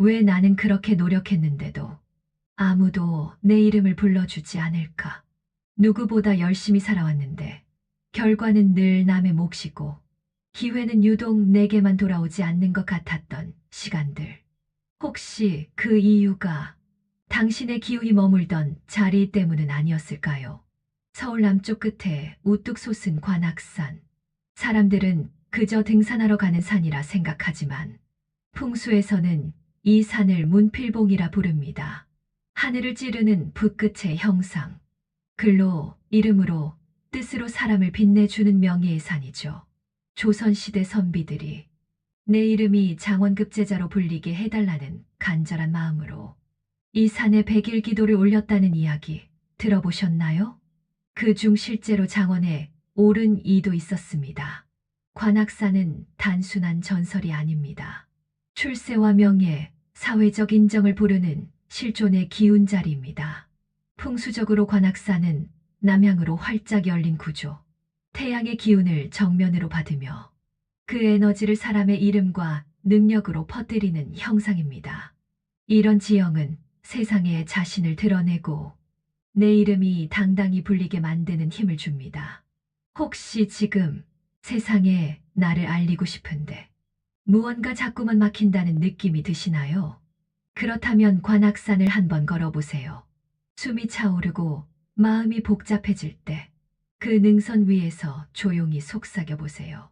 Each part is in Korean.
왜 나는 그렇게 노력했는데도 아무도 내 이름을 불러주지 않을까? 누구보다 열심히 살아왔는데 결과는 늘 남의 몫이고 기회는 유독 내게만 돌아오지 않는 것 같았던 시간들. 혹시 그 이유가 당신의 기운이 머물던 자리 때문은 아니었을까요? 서울 남쪽 끝에 우뚝 솟은 관악산. 사람들은 그저 등산하러 가는 산이라 생각하지만 풍수에서는 이 산을 문필봉이라 부릅니다. 하늘을 찌르는 붓끝의 형상. 글로, 이름으로, 뜻으로 사람을 빛내주는 명예의 산이죠. 조선시대 선비들이 내 이름이 장원급제자로 불리게 해달라는 간절한 마음으로 이 산에 백일 기도를 올렸다는 이야기 들어보셨나요? 그 중 실제로 장원에 옳은 이도 있었습니다. 관악산은 단순한 전설이 아닙니다. 출세와 명예, 사회적 인정을 부르는 실존의 기운 자리입니다. 풍수적으로 관악산은 남향으로 활짝 열린 구조, 태양의 기운을 정면으로 받으며 그 에너지를 사람의 이름과 능력으로 퍼뜨리는 형상입니다. 이런 지형은 세상에 자신을 드러내고 내 이름이 당당히 불리게 만드는 힘을 줍니다. 혹시 지금 세상에 나를 알리고 싶은데 무언가 자꾸만 막힌다는 느낌이 드시나요? 그렇다면 관악산을 한번 걸어보세요. 숨이 차오르고 마음이 복잡해질 때 그 능선 위에서 조용히 속삭여 보세요.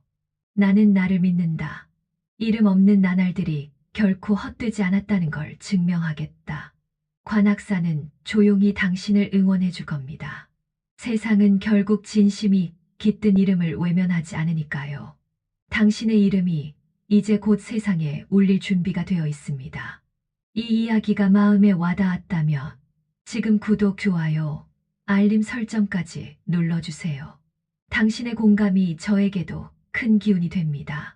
나는 나를 믿는다. 이름 없는 나날들이 결코 헛되지 않았다는 걸 증명하겠다. 관악산은 조용히 당신을 응원해 줄 겁니다. 세상은 결국 진심이 깃든 이름을 외면하지 않으니까요. 당신의 이름이 이제 곧 세상에 울릴 준비가 되어 있습니다. 이 이야기가 마음에 와닿았다면 지금 구독, 좋아요, 알림 설정까지 눌러주세요. 당신의 공감이 저에게도 큰 기운이 됩니다.